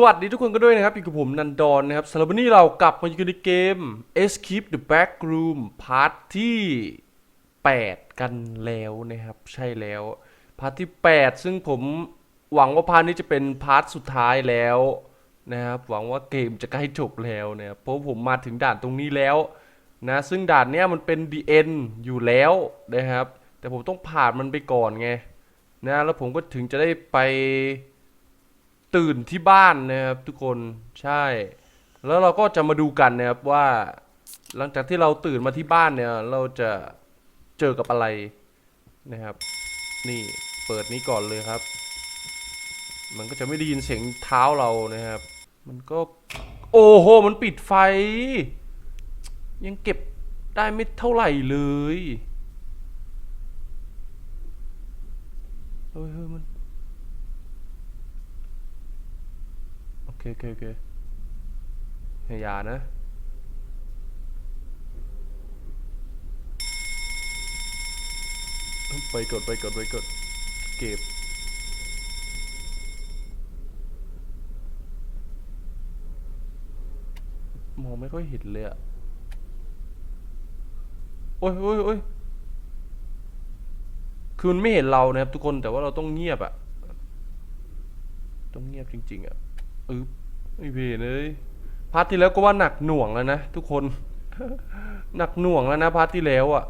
สวัสดีทุกคนกันด้วยนะครับอยู่กับผมนันดอนนะครับสำหรับวันนี้เรากลับมาอยู่กันในเกม Escape the Backroom พาร์ทที่ 8 กันแล้วนะครับ ใช่แล้วพาร์ทที่ 8 ซึ่งผมหวังว่าพาร์ทนี้จะเป็นพาร์ทสุดท้ายแล้วนะครับหวังว่าเกมจะใกล้จบแล้วนะครับเพราะผมมาถึงด่านตรงนี้แล้วนะซึ่งด่านเนี้ยมันเป็น the end อยู่แล้วนะครับ แต่ผมต้องผ่านมันไปก่อนไงนะแล้วผมก็ถึงจะได้ไป ตื่นที่บ้านนะครับทุกคนใช่ แล้วเราก็จะมาดูกันนะครับว่า หลังจากที่เราตื่นมาที่บ้านเนี่ย เราจะเจอกับอะไรนะครับ นี่เปิดนี้ก่อนเลยครับ มันก็จะไม่ได้ยินเสียงเท้าเรานะครับ มันก็ โอ้โห มันปิดไฟ ยังเก็บได้ไม่เท่าไหร่เลยเฮ้ยมัน โอเคโอเคอย่านะ ไปกดไปกดไปกดเก็บมองไม่ค่อยเห็นเลยอะโอ้ยโอ้ยโอ้ยคือมันไม่เห็นเรานะครับทุกคนแต่ว่าเราต้องเงียบอะต้องเงียบจริง ๆอะอึ๊บ ไอเพนเลยพาร์ทที่แล้วก็ว่าหนักหน่วงแล้วนะทุกคน หนักหน่วงแล้วนะพาร์ทที่แล้วอะ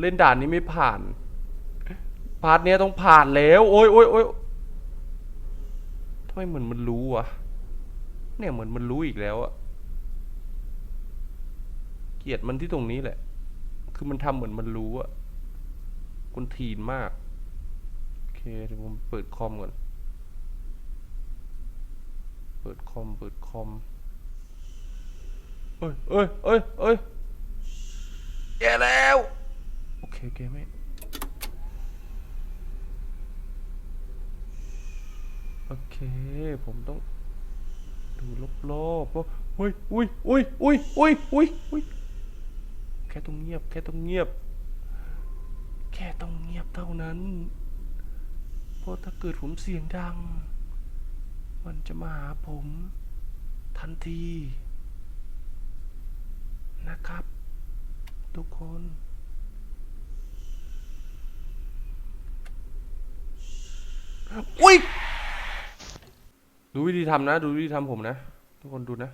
เล่นด่านนี้ไม่ผ่าน พาร์ทเนี้ยต้องผ่านแล้ว โอ้ยโอ้ยโอ้ยทำไมเหมือนมันรู้วะเนี่ยเหมือนมันรู้อีกแล้วอะเกลียดมันที่ตรงนี้แหละ คือมันทำเหมือนมันรู้อะกุนทีนมาก โอเคเดี๋ยวผมเปิดคอมก่อน ปิดคอม เปิดคอม เอ้ยเอ้ยเอ้ยเอ้ยแย่แล้ว โอเคโอเคไม่โอเค ผมต้องดูรอบๆว่าเฮ้ยอุ้ยอุ้ยอุ้ยอุ้ยอุ้ยอุ้ยแค่ต้องเงียบ แค่ต้องเงียบ แค่ต้องเงียบเท่านั้น เพราะถ้าเกิดผมเสียงดัง มันจะมาหาผม ทันที นะครับ ทุกคน อุ้ย ดูวิธีทำนะ ดูวิธีทำผมนะ ทุกคนดูนะ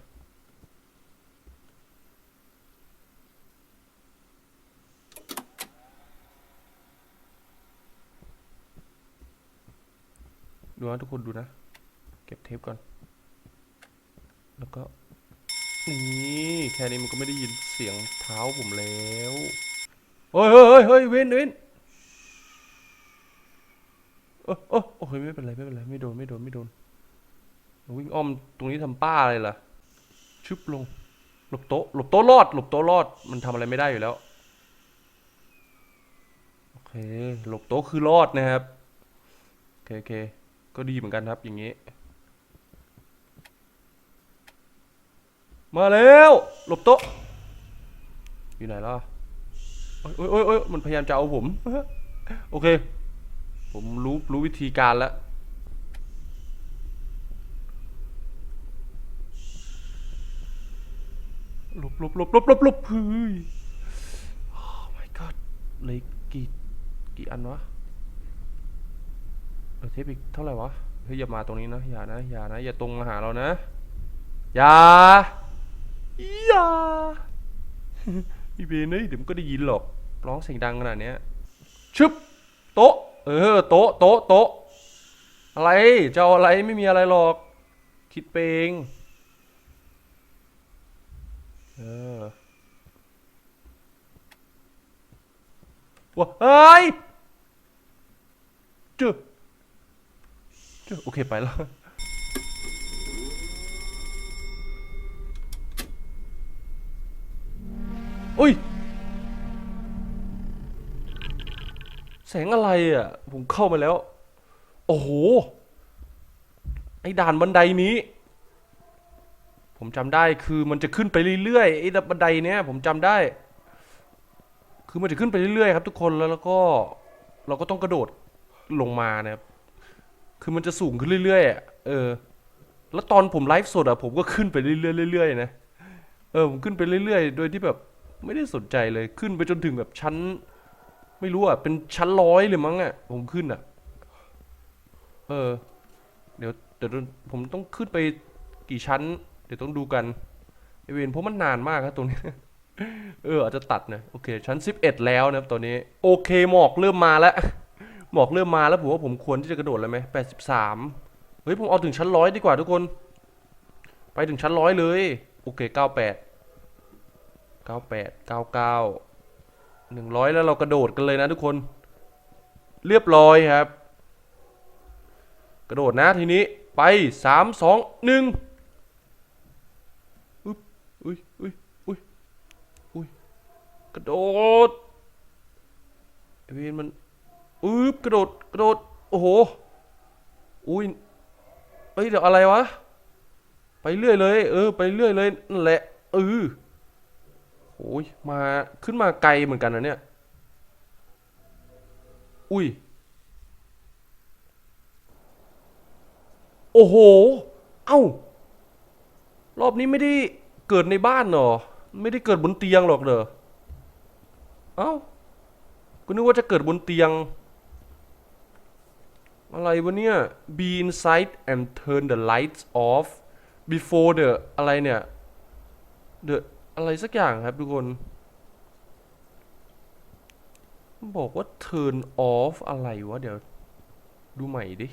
ดูนะทุกคนดูนะ ก็บเทปก่อน แล้วก็ นี่แค่นี้มันก็ไม่ได้ยินเสียงเท้าผมแล้วเฮ้ยเฮ้ยเฮ้ยเฮ้ยว้นเว้นเออเอโอ้ยไม่เป็นไรไม่เป็นไรไม่โดนไม่โดนไม่โดนวิ่งอ้อมตรงนี้ทำป้าอะไรล่ะชึบลง หลบโต๊ะหลบโต๊ะรอด หลบโต๊ะรอด มันทำอะไรไม่ได้อยู่แล้ว โอเค หลบโต๊ะคือรอดนะครับ โอเคโอเค ก็ดีเหมือนกันครับอย่างนี้ มาแล้วหลบโต๊ะอยู่ไหนล่ะโอ้ยโอ้ยโอ้ยมันพยายามจะเอาผม โอเค ผมรู้รู้วิธีการแล้วหลบหลบหลบหลบหลบหลบเฮ้ยโอ้ my god เลยกี่กี่อันวะเออเทปอีกเท่าไหร่วะ เฮ้ยอย่ามาตรงนี้นะ อย่านะ อย่านะ อย่าตรงมาหาเรานะ อย่า อย่าอีเบนเอ้ยเดี๋ยวมันก็ได้ยินหรอก ร้องเสียงดังขนาดเนี้ยชึบโต๊ะ เออ โต๊ะ โต๊ะ โต๊ะ อะไรจะเอาอะไรไม่มีอะไรหรอก คิดไปเองเออว้าเฮ้ยจอเจอโอเคไปแล้ว อุ้ย แสงอะไรอะ ผมเข้ามาแล้ว โอ้โห ไอ้ด่านบันไดนี้ ผมจำได้คือมันจะขึ้นไปเรื่อยๆไอ้บันไดเนี้ยผมจำได้ คือมันจะขึ้นไปเรื่อยๆครับทุกคนแล้วแล้วก็ เราก็ต้องกระโดดลงมานะครับ คือมันจะสูงขึ้นเรื่อยๆอะเออ แล้วตอนผมไลฟ์สดอะผมก็ขึ้นไปเรื่อยๆเรื่อยๆนะ เออผมขึ้นไปเรื่อยๆ โดยที่แบบ ไม่ได้สนใจเลยขึ้นไปจนถึงแบบชั้น ไม่รู้อะเป็นชั้นร้อยเลยมั้งอะผมขึ้นอะ เออ เดี๋ยวเดี๋ยวผมต้องขึ้นไปกี่ชั้น เดี๋ยวต้องดูกันไอเวนเพราะมันนานมากครับตรงนี้เอออาจจะตัดนะโอเค ชั้น 11 แล้วนะครับตอนนี้โอเคหมอกเริ่มมาแล้วหมอกเริ่มมาแล้วผมว่าผมควรที่จะกระโดดแล้วไหม83เฮ้ยผมเอาถึงชั้นร้อยดีกว่าทุกคน ไปถึงชั้นร้อยเลย โอเค98 98 99 100 แล้วเรากระโดดกันเลยนะทุกคน เรียบร้อยครับ กระโดดนะทีนี้ไป 3 2 1อุ๊บอุ้ยอุ้ยอุ้ยอุ้ยกระโดดไอเวนมันอุ๊บกระโดดกระโดดโอ้โหอุ้ยเอ้ยเดี๋ยวอะไรวะ ไปเรื่อยเลย เออ ไปเรื่อยเลยนั่นแหละเออ โอ้ยมาขึ้นมาไกลเหมือนกันนะเนี่ย อุ้ย โอ้โห เอ้า รอบนี้ไม่ได้เกิดในบ้านหรอ ไม่ได้เกิดบนเตียงหรอกเหรอเอ้าก็นึกว่าจะเกิดบนเตียง อะไรวะเนี่ย be inside and turn the lights off before the อะไรเนี่ย the อะไรสักอย่างครับทุกคน บอกว่า turn off อะไรวะ เดี๋ยว ดูใหม่ดิ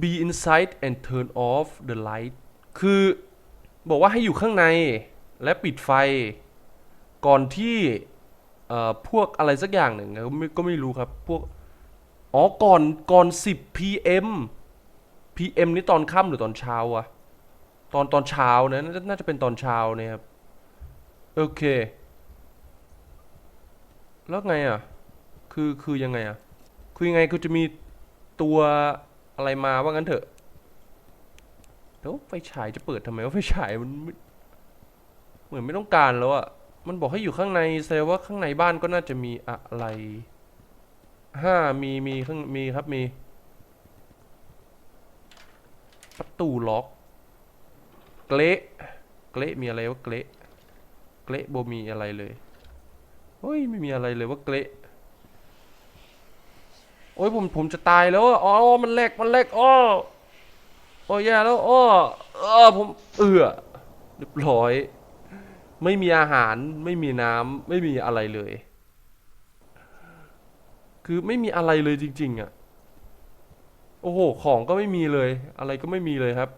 be inside and turn off the light คือบอกว่าให้อยู่ข้างในและปิดไฟ ก่อนที่พวกอะไรสักอย่างหนึ่งก็ไม่ก็ไม่รู้ครับ พวก อ๋อ ก่อนก่อน 10 PM PM นี่ตอนค่ำหรือตอนเช้าอะตอนตอนเช้านะน่าจะน่าจะเป็นตอนเช้าเนี่ยครับ โอเค แล้วไงอะคือคือยังไงอะคือยังไงคือจะมีตัวอะไรมาว่างั้นเถอะแล้วไฟฉายจะเปิดทำไมว่าไฟฉายมันเหมือนไม่ต้องการแล้วอะมันบอกให้อยู่ข้างในแสดงว่าข้างในบ้านก็น่าจะมีอะไรห้ามีมีข้างมีครับมี ประตูล็อก เกละเกละมีอะไรวะเกละ เกละโบมีอะไรเลยเฮ้ยไม่มีอะไรเลยว่าเกละโอ้ยผมผมจะตายแล้วอ๋อมันแหลกมันแหลกอ้อโอ้ยแย่แล้วอ้อเออผมเอือเรียบร้อย ไม่มีอาหารไม่มีน้ำไม่มีอะไรเลย คือไม่มีอะไรเลยจริง ๆอะโอ้โหของก็ไม่มีเลย อะไรก็ไม่มีเลยครับ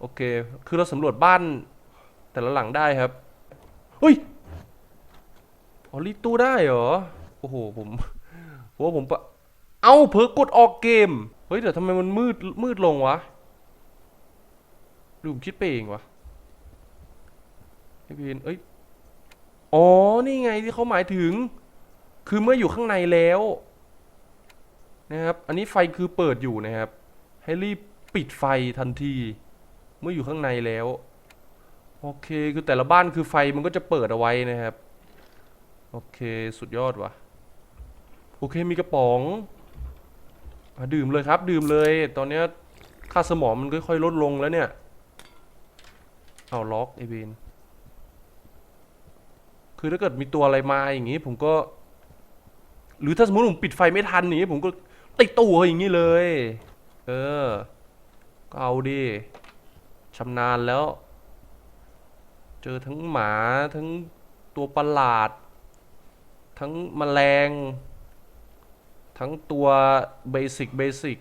โอเค คือเราสำรวจบ้านแต่ละหลังได้ครับ เฮ้ยอ๋อรีดตู้ได้เหรอ โอ้โหผมผมว่าผมปะเอ้าเผลอกดออกเกม เฮ้ยเดี๋ยวทำไมมันมืดมืดลงวะหรือผมคิดไปเองวะไอพีนเอ้ย อ๋อ นี่ไงที่เขาหมายถึง คือเมื่ออยู่ข้างในแล้ว นะครับ อันนี้ไฟคือเปิดอยู่นะครับ ให้รีบปิดไฟทันที เมื่ออยู่ข้างในแล้ว โอเคคือแต่ละบ้านคือไฟมันก็จะเปิดเอาไว้นะครับ โอเคสุดยอดว่ะ โอเคมีกระป๋องอดื่มเลยครับ ดื่มเลย ตอนนี้ค่าสมองมันค่อยๆลดลงแล้วเนี่ย เอาล็อกไอเวนคือถ้าเกิดมีตัวอะไรมาอย่างงี้ ผมก็ หรือถ้าสมมติผมปิดไฟไม่ทันอย่างงี้ผมก็ติดตัวอย่างงี้เลย เออก็เอาดิชำนาญแล้ว เจอทั้งหมาทั้งตัวประหลาด ทั้งแมลง ทั้งตัวเบสิกเบสิก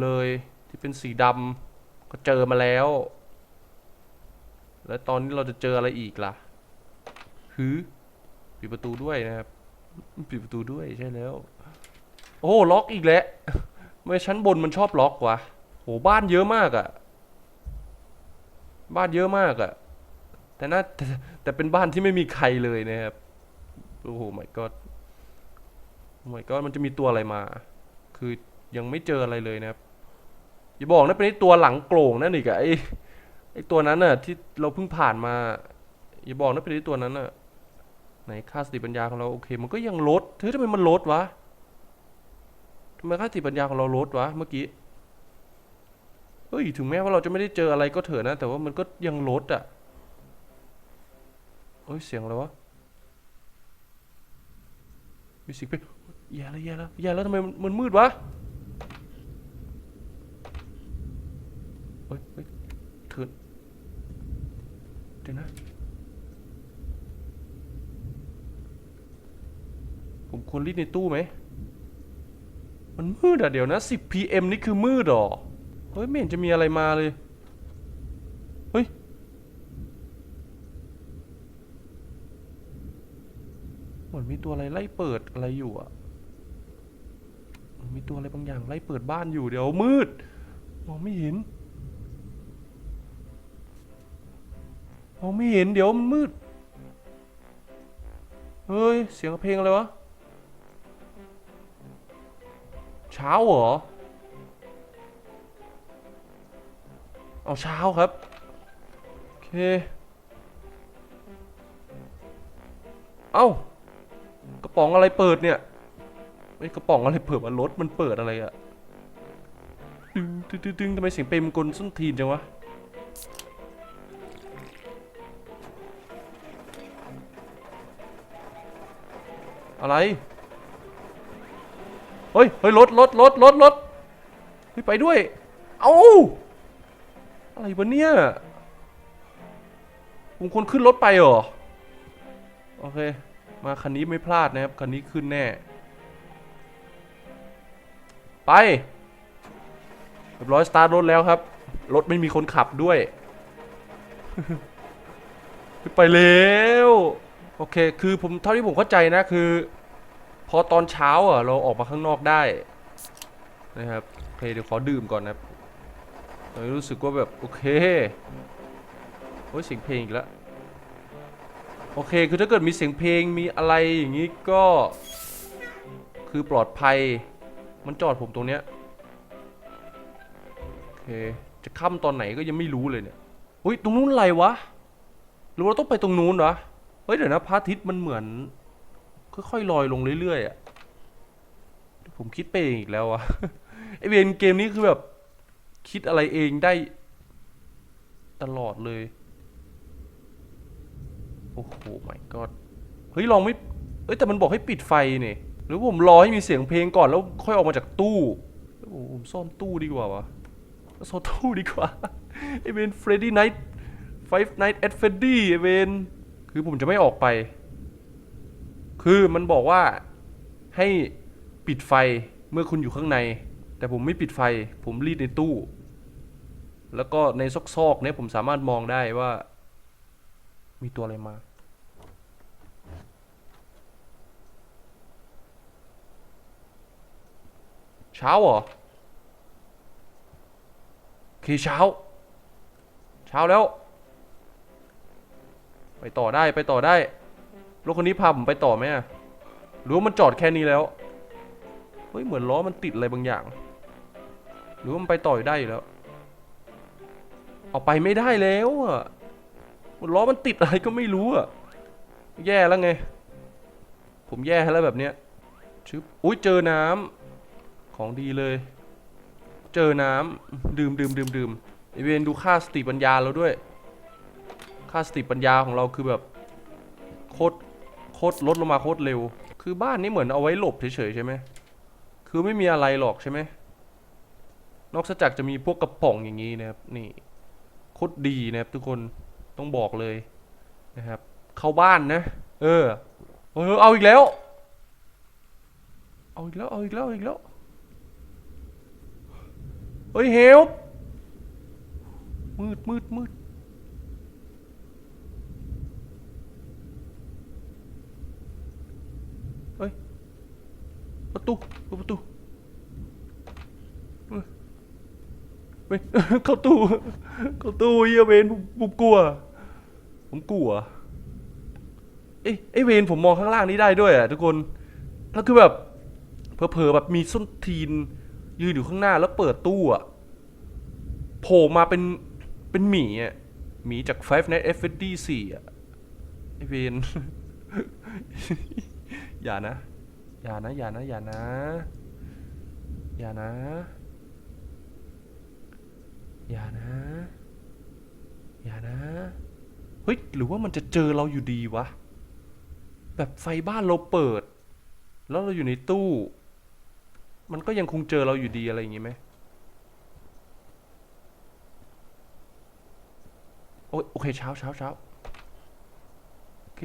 เลยที่เป็นสีดำก็เจอมาแล้ว แล้วตอนนี้เราจะเจออะไรอีกล่ะหือปิดประตูด้วยนะครับปิดประตูด้วยใช่แล้ว โอ้ล็อกอีกแล้วไม่ชั้นบนมันชอบล็อกวะโหบ้านเยอะมากอะ บ้านเยอะมากอะแต่น่าแต่แต่เป็นบ้านที่ไม่มีใครเลยนะครับ โอ้โห my god my god มันจะมีตัวอะไรมา คือยังไม่เจออะไรเลยนะครับ อย่าบอกนะเป็นไอ้ตัวหลังโกร่งนั่นอีกอะไอ้ไอ้ตัวนั้นน่ะ ที่เราเพิ่งผ่านมา อย่าบอกนะเป็นไอ้ตัวนั้นน่ะ ไหนค่าสติปัญญาของเราโอเค มันก็ยังลดเฮ้ยทำไมมันลดวะทำไมค่าสติปัญญาของเราลดวะเมื่อกี้ เฮ้ยถึงแม้ว่าเราจะไม่ได้เจออะไรก็เถอะนะ แต่ว่ามันก็ยังลดอะเฮ้ยเสียงอะไรวะมีเสิงเป็นแย่แล้วแย่แล้วแย่แล้วทำไมมันมืดวะเฮ้ยเฮ้ยเถิดเดี๋ยวนะ ผมควรรีดในตู้ไหม มันมืดอะเดี๋ยวนะ 10 pm นี่คือมืดหรอ เฮ้ยไม่เห็นจะมีอะไรมาเลย เฮ้ย เหมือนมีตัวอะไรไล่เปิดอะไรอยู่อะมีตัวอะไรบางอย่างไล่เปิดบ้านอยู่เดี๋ยวมืด มองไม่เห็น มองไม่เห็นเดี๋ยวมันมืด เฮ้ย เสียงเพลงอะไรวะ เช้าเหรอ เอาเช้าครับ โอเค เอ้ากระป๋องอะไรเปิดเนี่ยไอ้กระป๋องอะไรเปิดวะรถมันเปิดอะไรอะดึงดึงดึงทำไมเสียงเปรมกลส้นทีนจังวะอะไร เฮ้ย เฮ้ยรถรถรถรถรถไปด้วย เอ้า อะไรวะเนี่ยผมควรขึ้นรถไปเหรอ โอเค มาคันนี้ไม่พลาดนะครับ คันนี้ขึ้นแน่ ไปเรียบร้อยสตาร์ทรถแล้วครับ รถไม่มีคนขับด้วย ไปแล้ว โอเค คือผมเท่าที่ผมเข้าใจนะคือ พอตอนเช้าอะ เราออกมาข้างนอกได้ นะครับ โอเค เดี๋ยวขอดื่มก่อนนะครับ รู้สึกว่าแบบโอเคโอ้ยเสียงเพลงอีกแล้วโอเคคือถ้าเกิดมีเสียงเพลงมีอะไรอย่างนี้ก็ คือปลอดภัย มันจอดผมตรงเนี้ยโอเคจะค่ำตอนไหนก็ยังไม่รู้เลยเนี่ยอุ้ยตรงนู้นอะไรวะหรือว่าเราต้องไปตรงนู้นวะเฮ้ยเดี๋ยวนะพระอาทิตย์มันเหมือน ค่อยๆลอยลงเรื่อยๆอะผมคิดไปเองอีกแล้วอะไอเวนเกมนี้คือแบบ คิดอะไรเองได้ตลอดเลย โอ้โหไม่ก็เฮ้ย ลองไม่ เอ้ย แต่มันบอกให้ปิดไฟเนี่ย หรือผมรอให้มีเสียงเพลงก่อนแล้วค่อยออกมาจากตู้โอ้โหผมซ่อนตู้ดีกว่าวะซ่อนตู้ดีกว่าไอเวนเฟรดดี้ไนท์ไฟฟ์ไนท์แอดเฟรดดี้ไอเวนคือผมจะไม่ออกไป คือมันบอกว่าให้ปิดไฟเมื่อคุณอยู่ข้างใน แต่ผมไม่ปิดไฟ ผมรีดในตู้ แล้วก็ในซอกๆเนี่ยผมสามารถมองได้ว่า มีตัวอะไรมา เช้าเหรอโอเช้า เช้าแล้ว ไปต่อได้ไปต่อได้รถคันนี้พาผมไปต่อไหมอะหรือว่ามันจอดแค่นี้แล้ว เฮ้ย เหมือนล้อมันติดอะไรบางอย่าง หรือมันไปต่อยได้อยู่แล้ว เอาไปไม่ได้แล้วอะล้อมันติดอะไรก็ไม่รู้อะแย่แล้วไง ผมแย่แล้วแบบเนี้ยชึบอุ้ยเจอน้ำของดีเลย เจอน้ำดื่มดื่มดื่มดื่มไอเวนดูค่าสติปัญญาเราด้วย ค่าสติปัญญาของเราคือแบบโคตรโคตรลดลงมาโคตรเร็ว คือบ้านนี้เหมือนเอาไว้หลบเฉยๆใช่ไหมคือไม่มีอะไรหรอกใช่ไหม นอกจากจะมีพวกกระป๋องอย่างนี้นะครับ นี่โคตรดีนะครับทุกคนต้องบอกเลยนะครับ เข้าบ้านนะ เออเออเอาอีกแล้ว เอาอีกแล้วเอาอีกแล้วอีกแล้วเฮ้ยเฮลมืดมืดมืดเฮ้ยประตูประตูเฮ้ย เฮ้ยเข้าตู้ เข้าตู้เฮียเวนผมผมกลัว ผมกลัวเอ้ไอเวนผมมองข้างล่างนี้ได้ด้วยอะทุกคน แล้วคือแบบเผลอๆแบบมีส้นทีน ยืนอยู่ข้างหน้าแล้วเปิดตู้อะโผล่มาเป็นเป็นหมีอะหมีจาก Five Nights at Freddy's 4อะไอเวนอย่านะ อย่านะ อย่านะ อย่านะ อย่านะ อย่านะ อย่านะ เฮ้ย หรือว่ามันจะเจอเราอยู่ดีวะ แบบไฟบ้านเราเปิด แล้วเราอยู่ในตู้ มันก็ยังคงเจอเราอยู่ดีอะไรอย่างงี้ไหมโอยโอเคเช้าเช้าเช้าโอเค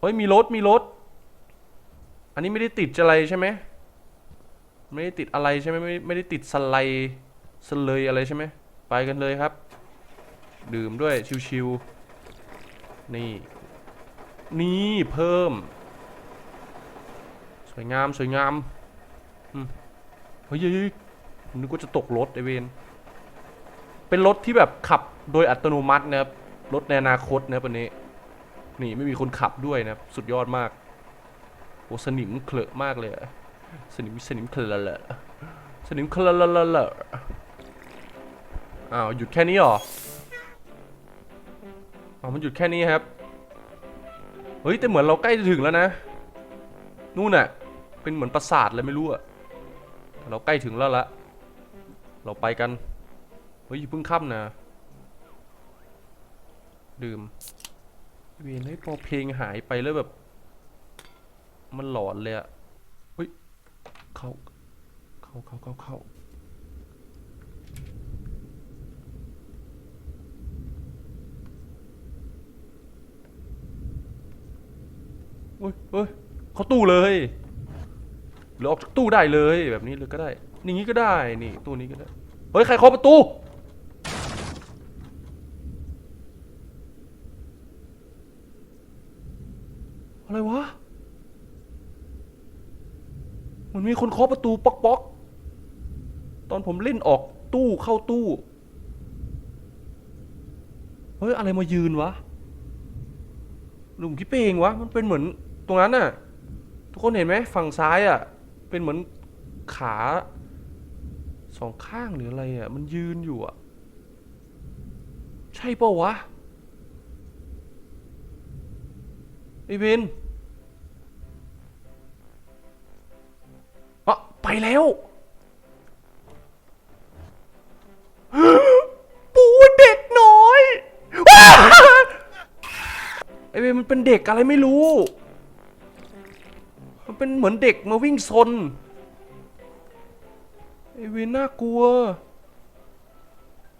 เฮ้ยมีรถมีรถ อันนี้ไม่ได้ติดอะไรใช่ไหม ไม่ได้ติดอะไรใช่ไหมไม่ไม่ได้ติดสไลด์สเลยอะไรใช่ไหมไปกันเลยครับ ดื่มด้วยชิวๆนี่ นี่เพิ่ม สวยงามสวยงามอืมเฮ้ยนึกว่าจะตกรถไอเวนเป็นรถที่แบบขับโดยอัตโนมัตินะครับรถในอนาคตนะครับอันนี้ นี่ไม่มีคนขับด้วยนะครับสุดยอดมากโอ้สนิมเคลอะมากเลยอะ สนิมสนิมคละลยสนิมคลอะลยเลยอ้าวหยุดแค่นี้หรออ้าวมันหยุดแค่นี้ครับ เฮ้ยแต่เหมือนเราใกล้จะถึงแล้วนะ นู่นน่ะ เป็นเหมือนปราสาทเลยไม่รู้อะเราใกล้ถึงแล้วละเราไปกัน เฮ้ยเพิ่งค่ำนะ ดื่มเวียนให้พอเพลงหายไปแล้วแบบ มันหลอนเลยอะ เข้า เข้าเข้าเข้าเข้าเฮ้ยเฮ้ยเขาตู้เลย หรือออกจากตู้ได้เลยแบบนี้เลยก็ได้ อย่างนี้ก็ได้ นี่ตู้นี้ก็ได้ เฮ้ย ใครเคาะประตู อะไรวะ มีคนเคาะประตูป๊อกป๊อกตอนผมเล่นออกตู้เข้าตู้ เฮ้ย อะไรมายืนวะหลุมคิดไปเองวะ มันเป็นเหมือนตรงนั้นน่ะ ทุกคนเห็นไหมฝั่งซ้ายอะ เป็นเหมือนขาสองข้างหรืออะไรอะ มันยืนอยู่อะ ใช่ปล่าวะไอเวน แล้ว ปูเด็กน้อยไอเวมันเป็นเด็กอะไรไม่รู้ มันเป็นเหมือนเด็กมาวิ่งซนไอเวนน่ากลัว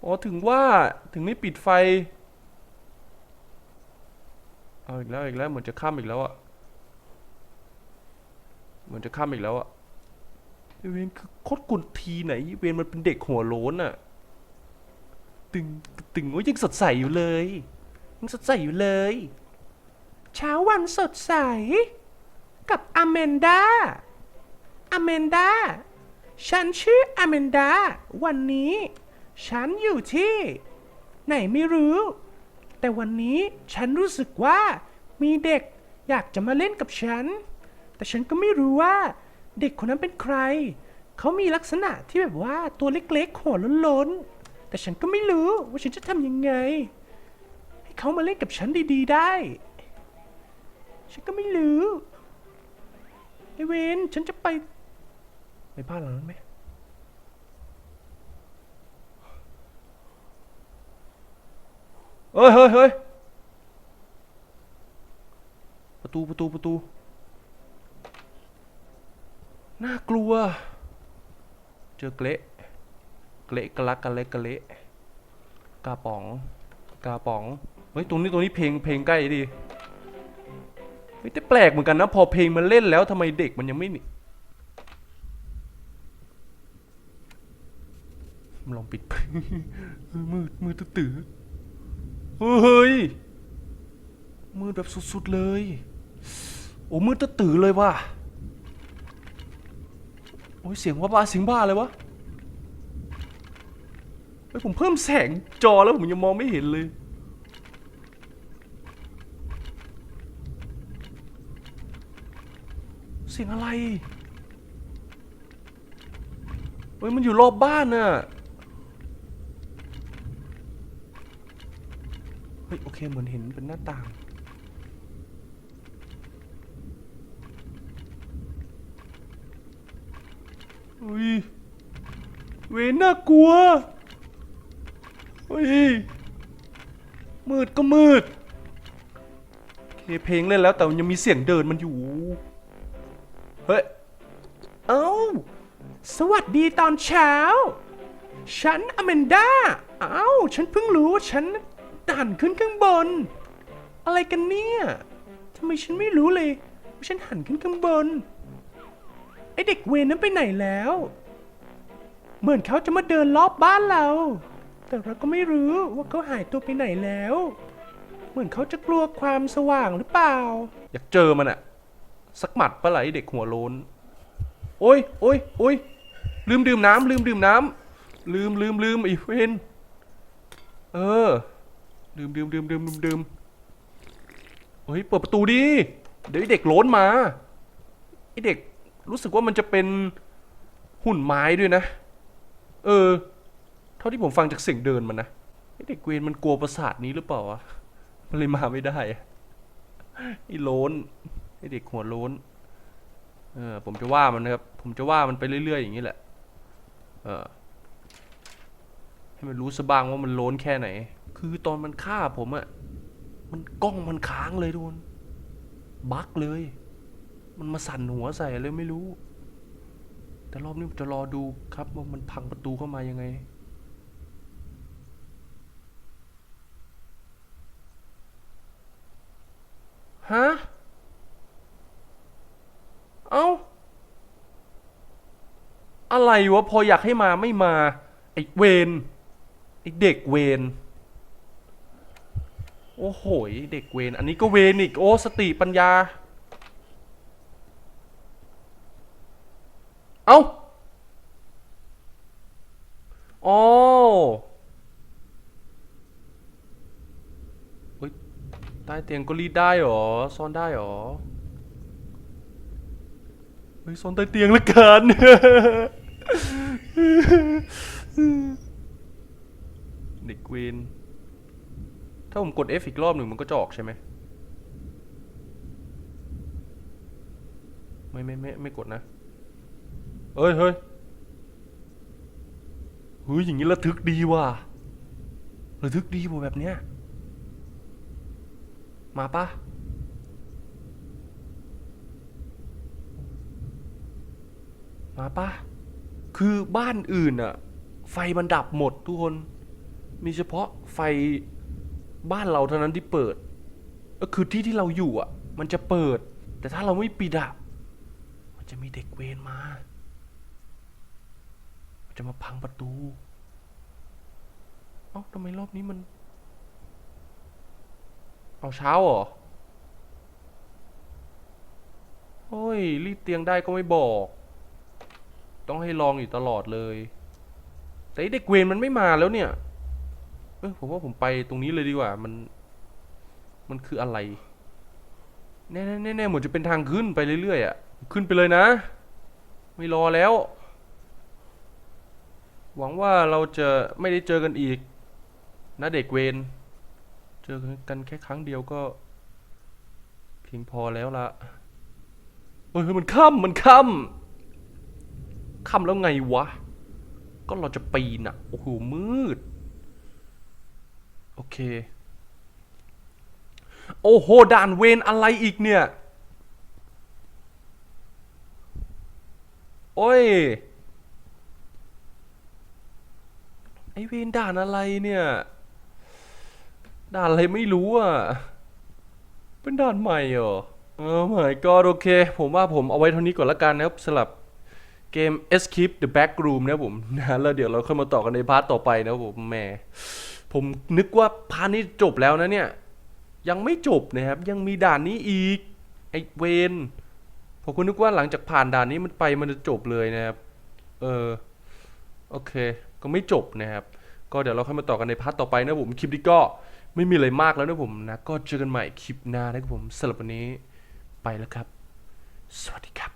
อ๋อถึงว่าถึงไม่ปิดไฟ เอาอีกแล้วอีกแล้วเหมือนจะข้ามอีกแล้วอะเหมือนจะข้ามอีกแล้วอะ เวนคือโคตรกุนทีไหนเวนมันเป็นเด็กหัวโล้นอะตึงตึงโอ้ยยังสดใสอยู่เลยยังสดใสอยู่เลย เช้าวันสดใส กับอแมนดาอแมนดาฉันชื่ออแมนดาวันนี้ ฉันอยู่ที่ ไหนไม่รู้ แต่วันนี้ฉันรู้สึกว่ามีเด็กอยากจะมาเล่นกับฉัน แต่ฉันก็ไม่รู้ว่า เด็กคนนั้นเป็นใคร เขามีลักษณะที่แบบว่าตัวเล็กๆหัวล้นๆ แต่ฉันก็ไม่รู้ว่าฉันจะทำยังไง ให้เขามาเล่นกับฉันดีๆได้ ฉันก็ไม่รู้ไอเวนฉันจะไป ไปบ้านหลังนั้นไหมเฮ้ยเฮ้ยเฮ้ยประตูประตูประตู น่ากลัว เจอเกละเกละกะลักกะเละกะเละกาป๋อง กาป๋อง เฮ้ยตรงนี้ตรงนี้เพลงเพลงใกล้ดีเฮ้ยแต่แปลกเหมือนกันนะพอเพลงมันเล่นแล้วทำไมเด็กมันยังไม่หนีลองปิดมืดมืดตื้อเฮ้ย มืดแบบสุดๆเลย โอ้มืดตื้อเลยว่ะ โอ้ยเสียงว่าบ้าเสียงบ้าเลยวะเฮ้ยผมเพิ่มแสงจอแล้วผมยังมองไม่เห็นเลย เสียงอะไรเฮ้ยมันอยู่รอบบ้านน่ะเฮ้ยโอเคเหมือนเห็นเป็นหน้าต่าง อุ้ยเวนน่ากลัวเฮ้ยมืดก็มืดเคเพลงเล่นแล้วแต่ยังมีเสียงเดินมันอยู่ เฮ้ย เอ้า สวัสดีตอนเช้า ฉันอแมนดา เอ้า ฉันเพิ่งรู้ว่าฉันดันขึ้นข้างบน อะไรกันเนี่ย ทำไมฉันไม่รู้เลยว่าฉันหันขึ้นข้างบน ไอเด็กเวรนั้นไปไหนแล้ว เหมือนเขาจะมาเดินรอบบ้านเรา แต่เราก็ไม่รู้ว่าเขาหายตัวไปไหนแล้ว เหมือนเขาจะกลัวความสว่างหรือเปล่า อยากเจอมันอะสักหมัดปะไหลเด็กหัวโลน โอ้ยโอ้ยโอ้ยลืมดื่มน้ำลืมดื่มน้ำลืมลืมลืมไอีเวนเออ ดื่มดื่มดื่มดื่มดื่มดื่มเฮ้ยเปิดประตูดิ เดี๋ยวไอเด็กโล้นมาไอเด็ก รู้สึกว่ามันจะเป็นหุ่นไม้ด้วยนะ เออ เท่าที่ผมฟังจากเสียงเดินมันนะเด็กเวรมันกลัวประสาทนี้หรือเปล่าวะ มันเลยมาไม่ได้ไอโล้นไอเด็กหัวโล้นเออผมจะว่ามันนะครับ ผมจะว่ามันไปเรื่อย ๆ อย่างนี้แหละ เออให้มันรู้สบ้างว่ามันโล้นแค่ไหน คือตอนมันฆ่าผมอะมันกล้องมันค้างเลยทุกคนบั๊กเลย มันมาสั่นหัวใส่เลยไม่รู้ แต่รอบนี้ผมจะรอดูครับว่ามันพังประตูเข้ามายังไง ฮะ เอ้า อะไรวะ พออยากให้มาไม่มา ไอ้เวนไอ้เด็กเวนโอ้โห เด็กเวน อันนี้ก็เวนอีก โอ้ สติปัญญา เอ้าอ๋อเฮ้ยใต้เตียงก็รีดได้หรอ ซ่อนได้หรอ เฮ้ยซ่อนใต้เตียงละกันเด็กเวนถ้าผมกด F อีกรอบหนึ่งมันก็จะออกใช่ไหม ไม่ไม่ไม่ไม่กดนะ เอ้ยเฮ้ยเฮ้ยอย่างนี้ระทึกดีว่ะระทึกดีว่ะแบบเนี้ย มาปะมาปะคือบ้านอื่นอะไฟมันดับหมดทุกคน มีเฉพาะไฟบ้านเราเท่านั้นที่เปิด ก็คือที่ที่เราอยู่อะมันจะเปิด แต่ถ้าเราไม่ปิดอะมันจะมีเด็กเวรมา จะมาพังประตู เอ้าทำไมรอบนี้มัน เอาเช้าเหรอ โอ้ย รีดเตียงได้ก็ไม่บอก ต้องให้ลองอยู่ตลอดเลย แต่ไอ้เด็กเวรมันไม่มาแล้วเนี่ย เออผมว่าผมไปตรงนี้เลยดีกว่า มัน มันคืออะไร แน่แน่แน่แน่เหมือนจะเป็นทางขึ้นไปเรื่อยๆอะ ขึ้นไปเลยนะ ไม่รอแล้ว หวังว่าเราจะไม่ได้เจอกันอีก นะเด็กเวรเจอกันแค่ครั้งเดียวก็ เพียงพอแล้วละเฮ้ยมันค่ำมันค่ำค่ำแล้วไงวะ ก็เราจะปีนอะโอ้โหมืด โอเค โอ้โหด่านเวนอะไรอีกเนี่ย โอ้ย ไอเวนด่านอะไรเนี่ย ด่านอะไรไม่รู้อะ เป็นด่านใหม่เหรอเออไม่ก็โอเค ผมว่าผมเอาไว้เท่านี้ก่อนละกันนะครับสำหรับเกม Escape the Backroom นะผมนะแล้วเดี๋ยวเราค่อยมาต่อกันในพาร์ทต่อไปนะครับผมแหมผมนึกว่าพาร์ทนี้จบแล้วนะเนี่ย ยังไม่จบนะครับ ยังมีด่านนี้อีก ไอเวนผมก็นึกว่าหลังจากผ่านด่านนี้มันไปมันจะจบเลยนะครับ เออ โอเค ก็ไม่จบนะครับ ก็เดี๋ยวเราค่อยมาต่อกันในพาร์ทต่อไปนะผมคลิปนี้ก็ไม่มีอะไรมากแล้วนะผมนะก็เจอกันใหม่คลิปหน้านะครับผมสำหรับวันนี้ไปแล้วครับ สวัสดีครับ